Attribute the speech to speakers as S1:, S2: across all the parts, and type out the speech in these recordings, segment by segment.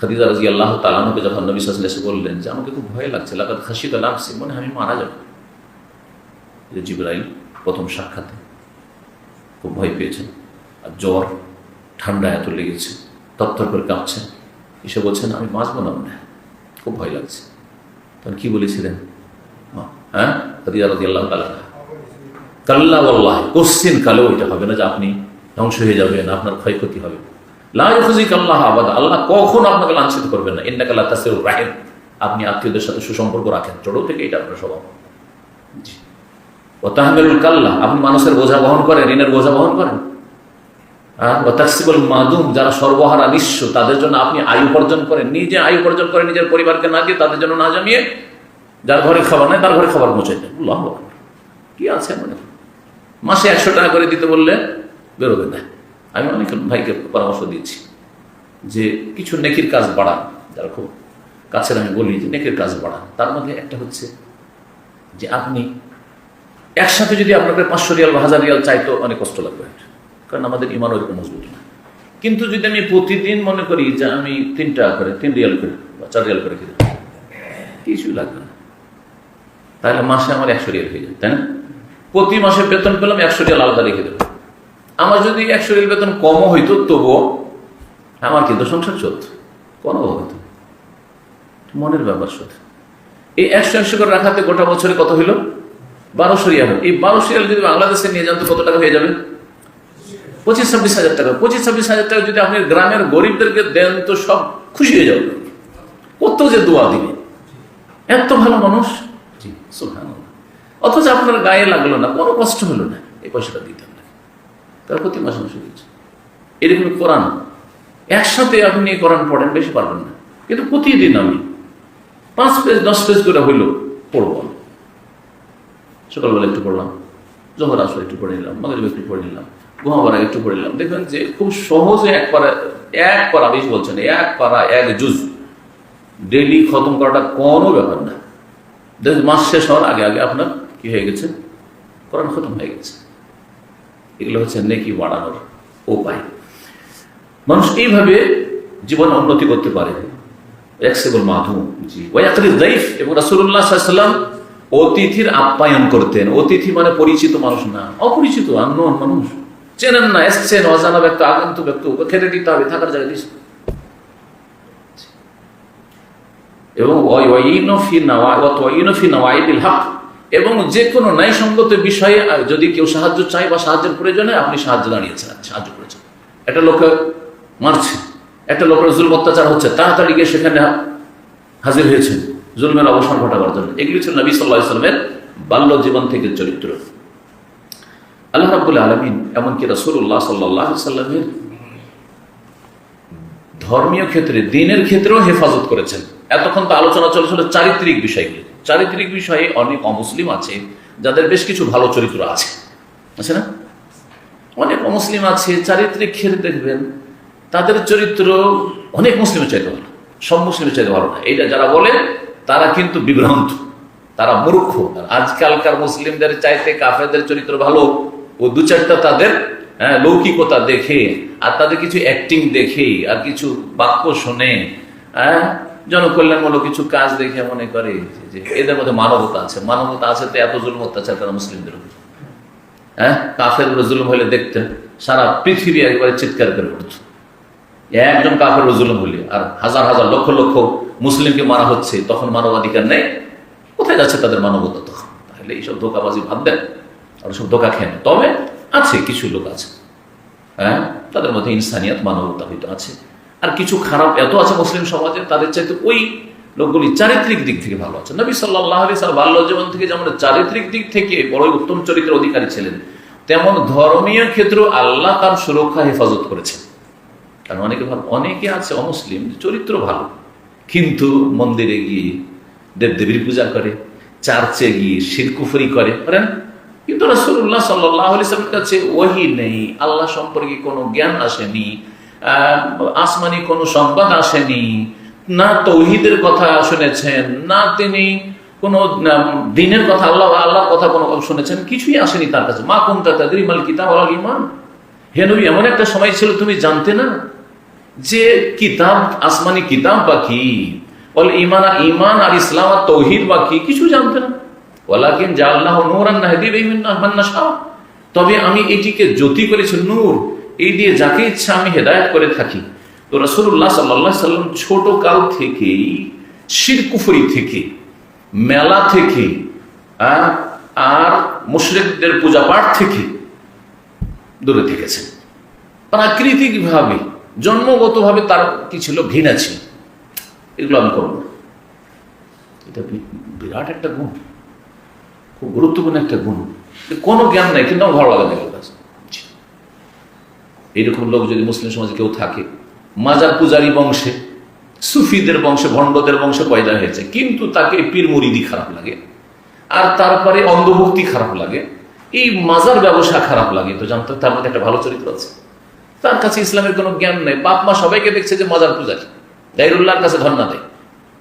S1: খাদিজা রাজি আল্লাহ তালানুকে যখন নবী সাল এসে বললেন যে, আমাকে খুব ভয় লাগছে লাগাত খাসিত লাগছে মনে আমি মারা যাব। জিবরাইল, প্রথম সাক্ষাতে খুব ভয় পেয়েছেন। আর জ্বর, ঠান্ডা এত লেগেছে তত্তর করে কাঁপছেন এসে বলছেন, আমি বাঁচবো না মনে খুব ভয় লাগছে। তখন কি বলেছিলেন? হ্যাঁ? খাদিজা রাজি আল্লাহ তালা কাল্লা আল্লাহ কোশ্চিন কালেও এটা হবে না যে আপনি ধ্বংস হয়ে যাবেন, আপনার ক্ষয়ক্ষতি হবে। লাফিক আল্লাহ আবাদ। আল্লাহ কখন আপনাকে লাঞ্ছিত করবেন না। ইন্না কাল্লাহ তাসির রাহেন আপনি আত্মীয়দের সাথে সুসম্পর্ক রাখেন। ছোট থেকে এটা আপনার স্বভাব। ও তাহমেলুল কাল্লা। আপনি মানুষের বোঝা বহন করেন, ঋণের বোঝা বহন করেন? ও তাকসিবুল যারা সর্বহারা নিঃস্ব, তাদের জন্য আপনি আয়ু উপার্জন করেন। নিজে আয়ু উপার্জন করেন নিজের পরিবারকে না দিয়ে তাদের জন্য না জমিয়ে যার ঘরে খাবার নেই, তার ঘরে খাবার পৌঁছে দেন। আল্লাহ। কি আছে মনে মাসে একশো টাকা করে দিতে বললে বেরোবে না। আমি অনেক ভাইকে পরামর্শ দিচ্ছি যে কিছু নেকির কাজ বাড়ান। যারা খুব কাছের আমি বলি যে নেকির কাজ বাড়ান। তার মধ্যে একটা হচ্ছে যে আপনি একসাথে যদি আপনাকে পাঁচশো রিয়াল বা হাজার রিয়াল চাইতো অনেক কষ্ট লাগবে। কারণ আমাদের ইমান ওরকম মজবুত না। কিন্তু যদি আমি প্রতিদিন মনে করি যে আমি তিন টাকা করে, তিন রিয়াল করে বা চার রিয়াল করে খেতে কিছুই লাগবে না। তাহলে মাসে আমার একশো রিয়াল হয়ে যাবে তাই না? প্রতি মাসে বেতন পেলাম একশো রিয়াল আলাদা রেখে দেবো। আমার যদি একশো রিয়াল বেতন কমও হইতো, তবুও আমার কিন্তু সংসার চলত। কোনো হতো মনের ব্যাপার শুধু এই একশো একশো করে রাখাতে গোটা বছরে কত হইল? বারোশো রিয়াল। এই বারোশো রিয়াল যদি বাংলাদেশে নিয়ে যান তো কত টাকা হয়ে যাবে? পঁচিশ ছাব্বিশ হাজার টাকা। পঁচিশ ছাব্বিশ হাজার টাকা যদি আপনি গ্রামের গরিবদেরকে দেন তো সব খুশি হয়ে যাবে। কত যে দোয়া দিবে। এত ভালো মানুষ। জি অথচ আপনার গায়ে লাগল না, কোনো কষ্ট হলো না। এই পয়সাটা দিতে তার প্রতি মাসে মাসে দিচ্ছে এরকম কোরআন। একসাথে আপনি কোরআন পড়েন, বেশি পারবেন না। কিন্তু প্রতিদিন আমি পাঁচ পেজ, দশ পেজ করে হইল পড়ব আমি। সকালবেলা একটু পড়লাম, জহর আসলে একটু পড়ে নিলাম, মাগরিব একটু পড়ে নিলাম ঘুমাবার আগে একটু পড়ে নিলাম। দেখবেন যে খুব সহজে এক পারা এক পারা, বেশি বলছেন, এক পারা, এক জুজ ডেলি খতম করাটা কোনো ব্যাপার না। মাস শেষ হওয়ার আগে আগে আপনার কি হয়ে গেছে? কোরআন খতম হয়ে গেছে। এগুলো হচ্ছে নেকি বাড়ানোর উপায়। মানুষ এইভাবে জীবন উন্নতি করতে পারে। এবং অতিথির আপ্যায়ন করতেন। অতিথি মানে পরিচিত মানুষ না, অপরিচিত মানুষ। চেনেন না, এসছেন, অজানা ব্যক্তি, আগন্তুক ব্যক্তি, খেতে দিতে হবে, থাকার জায়গা দিস এবং নাওয়াইবিল হক। এবং যে কোনো ন্যায়সঙ্গত বিষয়ে যদি কেউ সাহায্য চায় বা সাহায্যের প্রয়োজনে আপনি সাহায্য দাঁড়িয়েছেন সাহায্য করেছেন। একটা লোকে মারছে। একটা লোকের জুল অত্যাচার হচ্ছে। তাড়াতাড়ি গিয়ে সেখানে হাজির হয়েছেন। জুলমের অবসান ঘটাবার জন্য। এগুলি ছিল নবী সাল্লাহ ইসলামের বাল্য জীবন থেকে চরিত্র। আল্লাহ রাবুল আলমিন এমনকি রসুল্লাহ সাল্লাহ সাল্লামের ধর্মীয় ক্ষেত্রে, দিনের ক্ষেত্রেও হেফাজত করেছেন। এতক্ষণ তো আলোচনা চলেছিল চারিত্রিক বিষয়গুলি। চারিত্রিক বিষয়ে অনেক অমুসলিম আছে যাদের বেশ কিছু ভালো চরিত্র আছে। আছে না? অনেক অমুসলিম আছে চারিত্রিক ক্ষেত্রে দেখবেন তাদের চরিত্র অনেক মুসলিমের চাইতে ভালো। সব মুসলিমের চাইতে ভালো না। এইটা যারা বলে তারা কিন্তু বিভ্রান্ত। তারা মূর্খ। আজকালকার মুসলিমদের চাইতে কাফেরদের চরিত্র ভালো। ও দু চারটা তাদের হ্যাঁ, লৌকিকতা দেখে আর তাদের কিছু অ্যাক্টিং দেখে আর কিছু বাক্য শুনে হ্যাঁ জনকল্যাণমূলক কিছু কাজ দেখে মনে করে যে এদের মধ্যে মানবতা আছে। মানবতা আছে তো এত জুলম অত্যাচার তারা মুসলিমদের উপর। হ্যাঁ? কাফের উপরে জুলুম হলে দেখতেন, সারা পৃথিবী একবারে চিৎকার করে উঠত একজন কাফের জুলুম হলে আর হাজার হাজার লক্ষ লক্ষ মুসলিমকে মারা হচ্ছে, তখন মানবাধিকার নেই। কোথায় যাচ্ছে তাদের মানবতা তখন? তাহলে এইসব ধোকাবাজি ভাব দেন আর সব ধোকা খেন তবে আছে কিছু লোক আছে হ্যাঁ? তাদের মধ্যে ইনসানিয়াত মানবতা হয়তো আছে। আর কিছু খারাপ এত আছে মুসলিম সমাজে, তাদের চাইতে ওই লোকগুলি চারিত্রিক দিক থেকে ভালো আছে। নবী সাল্লাহ আলি সাল বাল্য জীবন থেকে যেমন চারিত্রিক দিক থেকে বড়ই উত্তম চরিত্রের অধিকারী ছিলেন, তেমন ধর্মীয় ক্ষেত্রেও আল্লাহ তার সুরক্ষা, হেফাজত করেছেন। কারণ অনেকে ভালো অনেকে আছে অমুসলিম চরিত্র ভালো, কিন্তু মন্দিরে গিয়ে দেবদেবীর পূজা করে, চার্চে গিয়ে শিরকুফরি করে করেন কিন্তু রসুল্লাহ সাল্লামের কাছে ওহি নেই, আল্লাহ সম্পর্কে কোনো জ্ঞান আসেনি আসমানি কোনো সংবাদ আসেনি, না তৌহিদের কথা শুনেছেন, না তিনি কোনো দিনের কথা, আল্লাহ, আল্লাহর কথা কোনো শুনেছেন, কিছুই আসেনি তার কাছে। মা কুমতা তাদের মাল কিতাব আল ইমান হে নবী, এমন একটা সময় ছিল, তুমি জানতে না যে কিতাব, আসমানি কিতাব বা কি? বল ইমান ইমান আর ইসলাম আর তৌহিদ বা কি? কিছু জানতে না। তবে আমি এটিকে জ্যোতি করেছি, নূর। এই দিয়ে যাকে ইচ্ছা আমি হেদায়েত করে থাকি। তো রাসূলুল্লাহ সাল্লাল্লাহু আলাইহি সাল্লাম ছোট কাল থেকেই শিরকুফরি থেকে, মেলা থেকে আর মুশরিকদের পূজা পাঠ থেকে দূরে থেকেছেন। প্রাকৃতিক ভাবে জন্মগতভাবে তার কি ছিল? ঘৃণা ছিল। এগুলো আমি করব এটা বিরাট একটা গুণ। খুব গুরুত্বপূর্ণ একটা গুণ। কোনো জ্ঞান নাই, কিন্তু ভালো লাগে না। জি। এইরকম লোক যদি মুসলিম সমাজে কেউ থাকে, মাজার পূজারি বংশে, সুফিদের বংশে, ভণ্ডদের বংশে পয়দা হয়েছে, কিন্তু তাকে পীর মুরিদি খারাপ লাগে, আর তারপরে অন্ধভক্তি খারাপ লাগে, এই মাজার ব্যবসা খারাপ লাগে, তো জানতো তার মধ্যে একটা ভালো চরিত্র আছে। তার কাছে ইসলামের কোনো জ্ঞান নেই, বাপ মা সবাইকে দেখছে যে মাজার পূজারি, গাইরুল্লাহর কাছে ধর্ণা দেয়।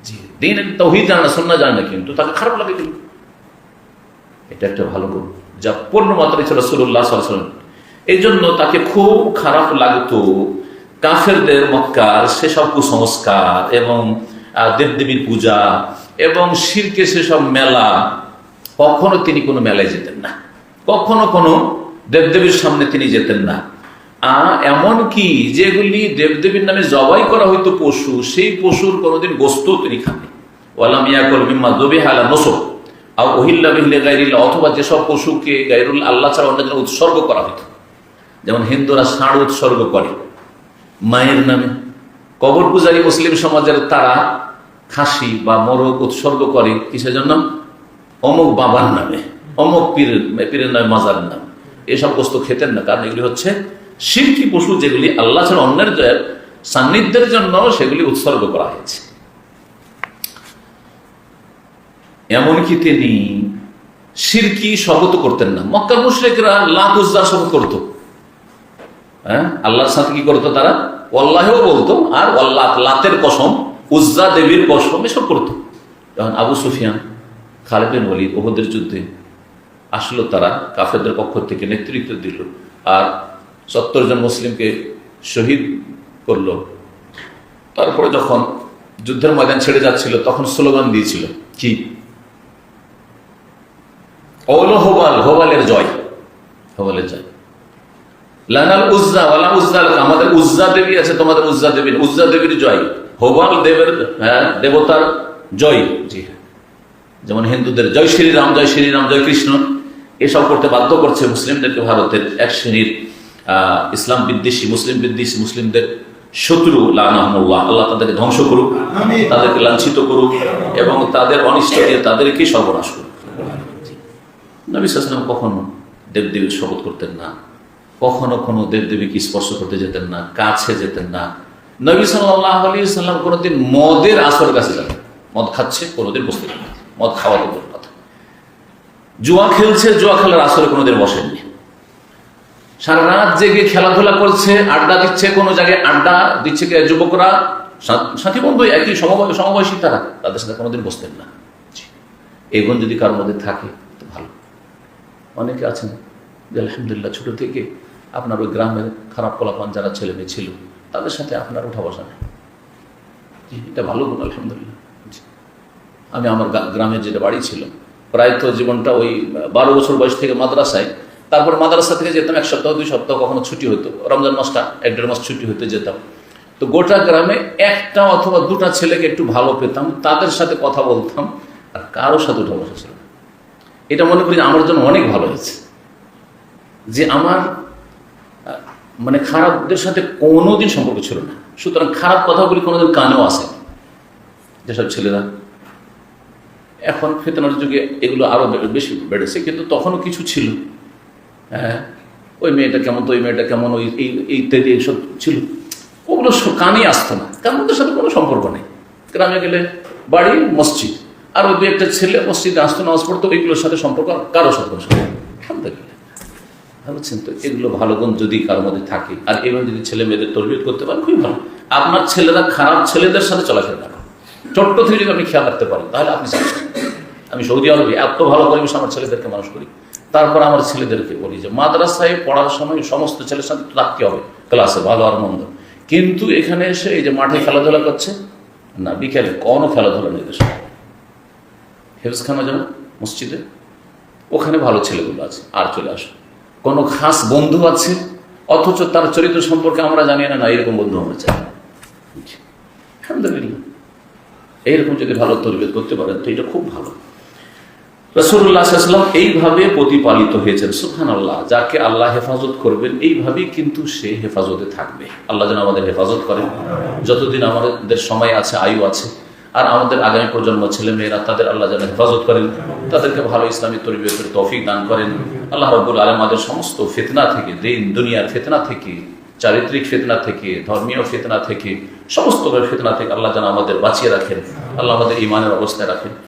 S1: জি, দিন তৌহিদ জানে না সন্না জানে না, কিন্তু তাকে খারাপ লাগে কিন্তু। এটা একটা ভালো গুণ, যা পূর্ণ মাত্রায় ছিল সুরুল্লাহ সাল্লাম এই জন্য তাকে খুব খারাপ লাগতো। কাফেরদের মক্কার সেসব কুসংস্কার এবং দেবদেবীর পূজা এবং শিরকে সেসব মেলা কখনো তিনি কোনো মেলায় যেতেন না। কখনো কোনো দেবদেবীর সামনে তিনি যেতেন না। আহ, এমনকি যেগুলি দেবদেবীর নামে জবাই করা হইতো পশু সেই পশুর কোনোদিন গোস্ত তিনি খাননি। নসব আর অথবা যেসব পশুকে গাইরুল আল্লাহ ছাড়া অন্য উৎসর্গ করা হতো যেমন হিন্দুরা ষাঁড় উৎসর্গ করে, মায়ের নামে। কবর পূজারী মুসলিম সমাজের তারা খাসি বা মোরগ উৎসর্গ করে, কিসের জন্য? অমুক বাবার নামে, অমুক পীরের পীরের নামে, মাজারের নামে। এসব বস্তু খেতেন না, কারণ এগুলি হচ্ছে শিল্পী পশু, যেগুলি আল্লাহ ছাড়া অন্যের জয়ের সান্নিধ্যের জন্য সেগুলি উৎসর্গ করা হয়েছে। এমনকি তিনি সিরকি শপথ করতেন না। মক্কার মুশরিকরা লাত উজ্জার শপথ করতো। হ্যাঁ? আল্লাহর সাথে কি করতো তারা? অল্লাহেও বলতো, আর অল্লাহ লাতের কসম, উজ্জা দেবীর কসম এসব করতো। যখন আবু সুফিয়ান, খালেদ বিন ওয়ালিদ ওহদের যুদ্ধে আসলো তারা, কাফেরদের পক্ষ থেকে নেতৃত্ব দিল, আর সত্তর জন মুসলিমকে শহীদ করল। তারপরে যখন যুদ্ধের ময়দান ছেড়ে যাচ্ছিল, তখন স্লোগান দিয়েছিল, কি? অল হোবাল, হোবালের জয় হোবালের জয়। লানাল উজ্জা ওয়ালা উজ্জা। আমাদের উজ্জা দেবী আছে তোমাদের উজ্জা দেবী উজ্জা দেবীর জয়। হোবাল দেবের হ্যাঁ দেবতার জয়। জি হ্যাঁ। যেমন হিন্দুদের জয় শ্রীরাম জয় শ্রীরাম জয় কৃষ্ণ। এসব করতে বাধ্য করছে মুসলিমদেরকে ভারতের এক শ্রেণির ইসলাম বিদ্বেষী মুসলিম বিদ্বেষী মুসলিমদের শত্রু লানাহমুল্লাহ। আল্লাহ তাদেরকে ধ্বংস করুক তাদেরকে লাঞ্ছিত করুক এবং তাদের অনিষ্ট দিয়ে তাদেরকে সর্বনাশ করুক। নবী কখনো দেবদেবীর শপথ করতেন না। কখনো কোনো দেবদেবীকে স্পর্শ করতে যেতেন না, কাছে যেতেন না। নবী সাল্লাহ আলী সাল্লাম কোনোদিন মদের আসর কাছে যাবেন মদ খাচ্ছে, কোনোদিন বসতে পারেন মদ খাওয়া তো কথা। জুয়া খেলছে, জুয়া খেলার আসরে কোনোদিন বসেননি। সারা রাত জেগে খেলাধুলা করছে, আড্ডা দিচ্ছে, কোনো জায়গায় আড্ডা দিচ্ছে যুবকরা? সাথী বন্ধু, একই সমবয়, সমবয়সী তারা, তাদের সাথে কোনোদিন বসতেন না। এই গুণ যদি কারোর মধ্যে থাকে, তো ভালো। অনেকে আছেন যে আলহামদুলিল্লাহ ছোট থেকে আপনার ওই গ্রামের খারাপ কলাপান যারা ছেলে মেয়ে ছিল, তাদের সাথে আপনার উঠা বসা নেই। এটা ভালো গুণ, আলহামদুলিল্লাহ। আমি আমার গ্রামের যেটা বাড়ি ছিল, প্রায় তো জীবনটা ওই বারো বছর বয়স থেকে মাদ্রাসায়, তারপর মাদ্রাসা থেকে যেতাম এক সপ্তাহ, দুই সপ্তাহ কখনো ছুটি হতো। রমজান মাসটা, এক দেড় মাস ছুটি হতে যেতাম। তো গোটা গ্রামে একটা অথবা দুটা ছেলেকে একটু ভালো পেতাম, তাদের সাথে কথা বলতাম, আর কারোর সাথে উঠা বসা ছিল এটা মনে করি আমার জন্য অনেক ভালো হয়েছে। যে আমার মানে খারাপদের সাথে কোনোদিন সম্পর্ক ছিল না। সুতরাং খারাপ কথাগুলি কোনোদিন কানেও আসেনি। যেসব ছেলেরা এখন ফেতনার যুগে এগুলো আরও বে- বেশি বেড়েছে, কিন্তু তখনও কিছু ছিল। হ্যাঁ ওই মেয়েটা কেমন, তো ওই মেয়েটা কেমন, ওই এই ইত্যাদি এইসব ছিল। ওগুলো স- কানে আসতো না। কারণ ওদের সাথে কোনো সম্পর্ক নেই। গ্রামে গেলে বাড়ি, মসজিদ। আর ওই দু একটা ছেলে মসজিদে আসতো, নামাজ পড়তো, ওইগুলোর সাথে সম্পর্ক কারোর সাথে সম্পর্ক বুঝছেন তো, এগুলো ভালো গুণ যদি কারোর মধ্যে থাকে, আর এবার যদি ছেলে মেয়েদের তরবিয়ত করতে পারেন, খুবই ভালো। আপনার ছেলেরা খারাপ ছেলেদের সাথে চলাফেরা না। ছোট্ট থেকে যদি আপনি খেয়াল রাখতে পারেন, তাহলে আপনি আমি সৌদি আরবে এত ভালো পরিবেশ আমার ছেলেদেরকে মানুষ করি। তারপর আমার ছেলেদেরকে বলি যে, মাদ্রাসায় পড়ার সময় সমস্ত ছেলের সাথে রাখতে হবে, ক্লাসে ভালো আর মন্দ। কিন্তু এখানে এসে এই যে মাঠে খেলাধুলা করছে, না, বিকেলে কোনো খেলাধুলা নেই দেশে হেফজখানা যেন মসজিদে? ওখানে ভালো ছেলেগুলো আছে, আর চলে আসে। কোনো খাস বন্ধু আছে? অথচ তার চরিত্র সম্পর্কে আমরা জানি না না, এরকম বন্ধু আমরা চাই আলহামদুলিল্লাহ। এইরকম যদি ভালো তরবিয়ত করতে পারেন, তো এটা খুব ভালো। রসুল্লাহাম এইভাবে প্রতিপালিত হয়েছেন সুহান আল্লাহ যাকে আল্লাহ হেফাজত করবেন, এইভাবেই কিন্তু সে হেফাজতে থাকবে। আল্লাহ যেন আমাদের হেফাজত করেন। যতদিন আমাদের সময় আছে, আয়ু আছে আর আমাদের আগামী প্রজন্ম ছেলে মেয়েরা তাদের আল্লাহ যেন হেফাজত করেন, তাদেরকে ভালো ইসলামী তরিবের তৌফিক দান করেন। আল্লাহ রব্বুল আলম আমাদের সমস্ত ফেতনা থেকে, দিন, দুনিয়ার ফেতনা থেকে, চারিত্রিক ফেতনা থেকে, ধর্মীয় ফেতনা থেকে, সমস্ত ফেতনা থেকে আল্লাহ যেন আমাদের বাঁচিয়ে রাখেন। আল্লাহ আমাদের ইমানের অবস্থায় রাখেন।